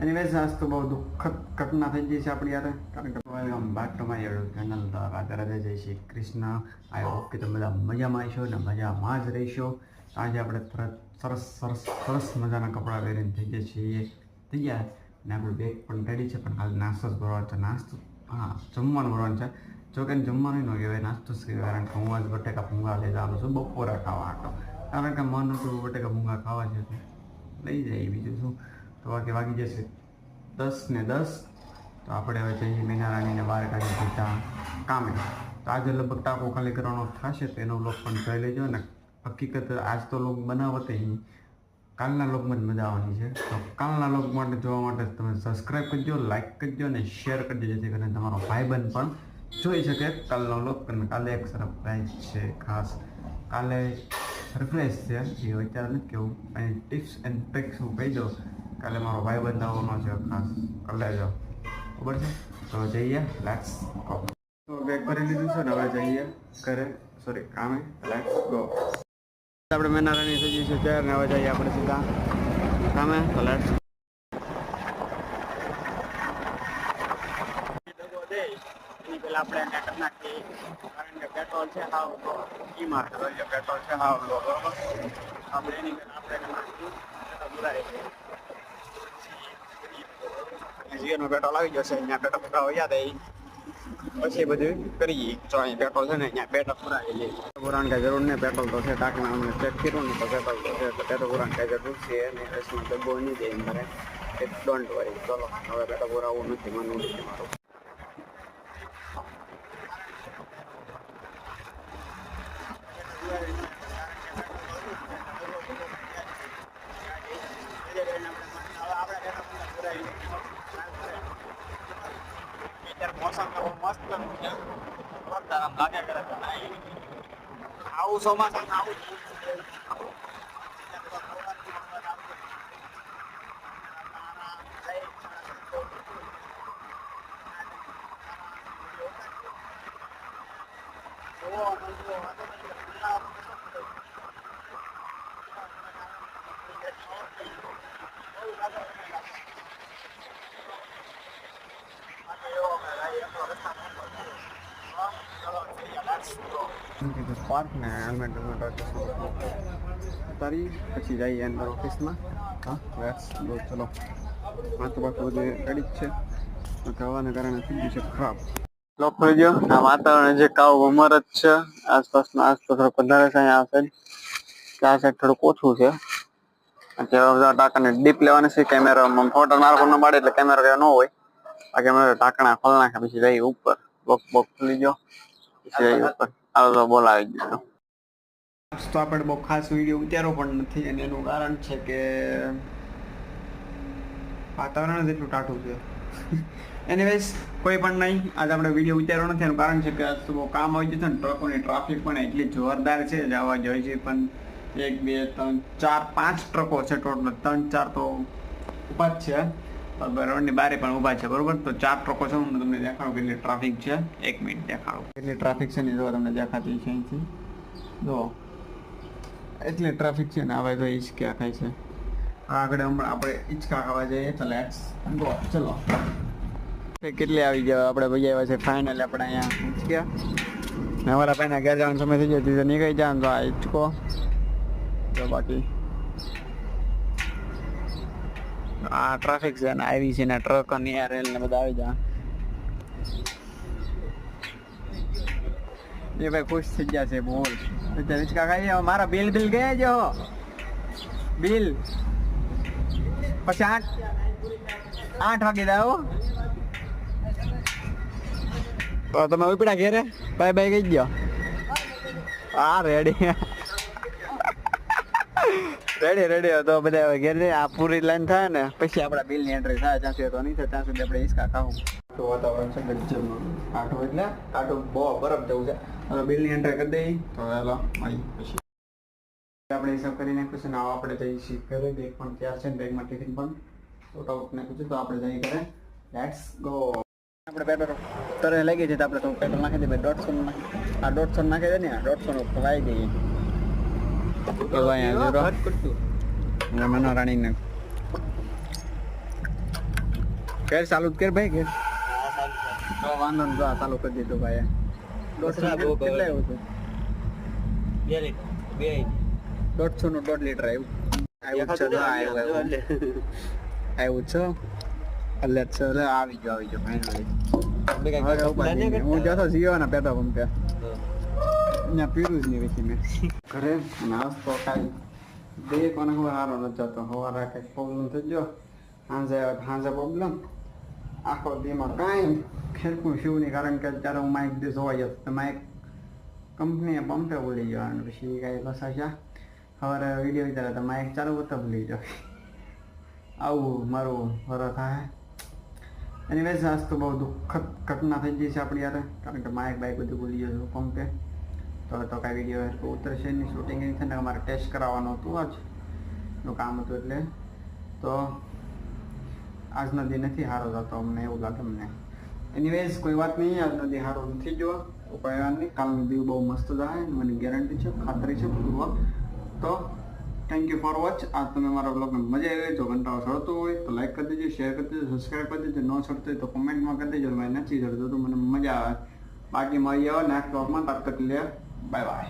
Anyways આજ તો બહુ દુઃખદ ઘટના થઈ ગઈ છે આપણી યાર કારણ કે welcome back to my YouTube channel તો રાધે રાધે જય શ્રી કૃષ્ણ. આઈ હોપ કે તમે બધા મજામાં આવીશો ને મજામાં જ રહીશો. આજે આપણે તરત સરસ સરસ સરસ મજાના કપડાં પહેરીને થઈ ગયા છીએ. થઈ ગયા? ને આપણું બેગ પણ રેડી છે, પણ હાલ નાસ્તો જ ભરવાનો છે. નાસ્તો હા, જમવાનું ભરવાનું છે. જો કે જમવાનું ન કહેવાય, નાસ્તો જ કહેવાય, કારણ કે હું આજ બટેકા ભૂંગા લઈ જવાનું છું, બપોરા ખાવા હતો. કારણ કે મન હતું બટેકા ભૂંગા ખાવા છે લઈ જાય બીજું શું? તો વાગે વાગી જશે. દસ ને દસ, તો આપણે હવે જઈએ મીનારાણીને બહાર કાઢી દીધા કામે. તો આજે લગભગ ટાંકો ખાલી કરવાનો થશે, તો એનો લોક પણ જોઈ લેજો ને હકીકત આજ તો લોક બનાવતે કાલના લોકમાં જ મજા આવવાની છે. તો કાલના લોક માટે જોવા માટે તમે સબસ્ક્રાઈબ કરજો લાઇક કરજો અને શેર કરજો, જેથી કરીને તમારો ભાઈબંધ પણ જોઈ શકે કાલનો લોક અને કાલે એક સરપ્રાઈઝ છે ખાસ. કાલે સરપ્રાઈઝ છે, એ નથી કેવું અને ટિપ્સ એન્ડ ટ્રિક્સ હું કહી દઉં. કાલે મારો ભાઈ બંધાવવાનો છે, ખાસ કાલે જો ખબર છે? તો જઈએ લેટ્સ ગો તો બેગ ભરી લીધું છે ને હવે જઈએ ઘરે. સોરી કામે. લેટ્સ ગો આપણે મેનારાની થઈ છે ત્યારે હવે જઈએ આપણે સીધા કામે. તો લેટ્સ પેલા આપણે એને કરી પેટ્રોલ છે હાવ ઈ માર્ક કરીએ પેટ્રોલ છે હાવ લો. બરોબર? આપણે પહેલા આપણે જીઓનો પેટ્રોલ આવી જશે. અહીંયા પેટ્રોલ પુરાવો યાદ આવી પછી બધું કરીએ જો અહીં પેટ્રોલ છે ને, અહીંયા પેટ્રોલ પુરાવી લઈએ પુરાણ કઈ જરૂર નહીં. પેટ્રોલ તો છે, ટાંકણા અમને ચેક કર્યું તો પેટ્રોલ છે. તો પેટ્રોલ પુરાણ છે અને રસમાં ડબ્બો નહીં દે મારે ડોન્ટ વરી ચલો, હવે પેટ્રોલ પુરાવવું નથી, માનવું આવું ચોમાસા આવું પાર્ક ને હેલ્મેટ ઉતારી પછી જઈએ અંદર ઓફિસમાં હા લેટ્સ ગો ચલો તો બાકી બધું રેડી જ છે ખાવાના કારણે થઈ ગયું છે ખરાબ લોક થઈ ગયો આ વાતાવરણ જે કાવ ઉમર જ છે આસપાસનો આસપાસ થોડોક વધારે છે અહીંયા આ સાઈડ આ સાઈડ થોડુંક ઓછું છે અત્યારે ટાંકાને ડીપ લેવાના છે કેમેરામાં ફોટો મારકો ન મળે એટલે કેમેરા ન હોય આ કેમેરા ટાંકણા ખોલ નાખે પછી જઈએ ઉપર બોક બોક ખુલી ગયો પછી જઈએ ઉપર હાલો તો બોલાવી દીધો. તો આપણે બહુ ખાસ વીડિયો ઉતારો પણ નથી અને એનું કારણ છે કે વાતાવરણ જ એટલું ટાઢું છે. એનીવેઝ કોઈ પણ નહીં, આજે આપણે વીડિયો ઉતાર્યો નથી એનું કારણ છે કે આજ તો બહુ કામ આવી જશે ને, ટ્રકોની ટ્રાફિક પણ એટલી જોરદાર છે જવા જોઈએ છે પણ એક, બે, ત્રણ, ચાર, પાંચ ટ્રકો છે ટોટલ, ત્રણ, ચાર તો જ છે. રોડની બારે પણ ઊભા છે, બરોબર? તો ચાર ટ્રકો છે, હું તમને દેખાડું કેટલી ટ્રાફિક છે. એક મિનિટ દેખાડું. કેટલી ટ્રાફિક છે ને જો તમને દેખાતી છે અહીંથી. જો, એટલી ટ્રાફિક છે ને હવે તો હિંચકા ખાય છે. આગળ હમણાં આપણે હિંચકા ખાવા જઈએ, તો લેટ્સ ગો ચલો. કેટલી આવી ગયા, આપણે ભાઈ આવ્યા છે ફાઇનલ આપણે અહીંયા હિંચક્યા અમારા ભાઈના ઘેર જવાનો સમય થઈ તો નીકળી જાય તો આ હિંચકો તો બાકી. આ ટ્રાફિક છે ને આવી છે ને ટ્રક અને રેલ ને બધા આવી જાય એ ભાઈ ખુશ થઈ ગયા છે, બોલ. હવે મારા બિલ બિલ ગયા જો બિલ પછી આઠ આઠ વાગે જાઓ તો તમે ઉપડા ઘેરે? બાય બાય કહી ગયો હા રેડી રેડી રેડી તો બધા ઘેર આ પૂરી લાઈન થાય ને, પછી આપણા બિલની એન્ટ્રી થાય. ત્યાં સુધી તો નહીં થાય, ત્યાં સુધી આપણે હિંચકા ખાવું. તો વાતાવરણ છે ગજબનું. કાઠું એટલે કાઠું બહુ બરફ જેવું છે. હવે બિલની એન્ટ્રી કરી દઈ. તો હેલો મળી પછી. આપણે હિસાબ કરી નાખ્યું છે. આપણે જઈ શીખ ઘરે બેગ પણ ત્યાં છે ને બેગમાં ટિફિન પણ. સોટ આઉટ નાખ્યું તો આપણે જઈ કરે લેટ્સ ગો આપણે પેટ્રોલ તરે લાગી જાય આપણે તો પેટ્રોલ નાખી દઈએ. દોઢસો નાખી આ દોઢસો નાખી દે ને દોઢસો નું ખવાઈ દઈએ. ચાલુ ભાઈ તો વાંધો જો ચાલુ કરી દીધું ભાઈ દોઢસો આવ્યું નું દોઢ લીટર આવ્યું આવ્યું છે એટલે આવી ગયો આવી ગયો નહીં. હું જતો જીઓ ને પેટ્રોલ પંપે અહીંયા પીરું જ નહીં વેચી મેં. ઘરે નાસ્તો ખાઈ બે કોને ખબર સારો નથી જતો સવારે કંઈક પ્રોબ્લેમ થઈ ગયો. સાંજે સાંજે પ્રોબ્લેમ આખો દીમાં કાંઈ. ખેરકું શું નહીં કારણ કે અત્યારે હું માઇક દિવસ જોવા જતો તો માઇક કંપનીએ પંપે ભૂલી ગયો અને પછી કાંઈ કસાશા સવારે વીડિયો વિચારે તો માઇક ચાલુ કરતા ભૂલી ગયો. આવું મારું વર થાય. એનીવેઝ આજ તો બહુ દુઃખદ ઘટના થઈ ગઈ છે આપણી યારે કારણ કે માઇક બાઇક બધું ભૂલી ગયો છું પંપે. તો તો કાંઈ વીડિયો ઉતરશે નહીં શૂટિંગ નહીં થાય ને અમારે ટેસ્ટ કરાવવાનું હતું આજ. નું કામ હતું એટલે. તો આજનો દી નથી સારો જતો અમને, એવું લાગે અમને. એનીવેઝ કોઈ વાત નહીં, આજનો દી સારો નથી જો ઉપાય નહીં, કાલનો દી બહુ મસ્ત જાય, મને ગેરંટી છે, ખાતરી છે પૂર્વક તો થેન્ક યુ ફોર વોચ આ તમે મારા બ્લોગને મજા આવી જો ઘંટાઓ ચડતો હોય, તો લાઈક કરી દેજો શેર કરી દેજો સબસ્ક્રાઈબ કરી દેજો, ન ચડતો હોય તો કોમેન્ટમાં કરી દેજો મેં નથી ચડતો તો મને મજા આવે. બાકી મળી આવો નેક્સ્ટ બ્લોગમાં તબ તક લે બાય બાય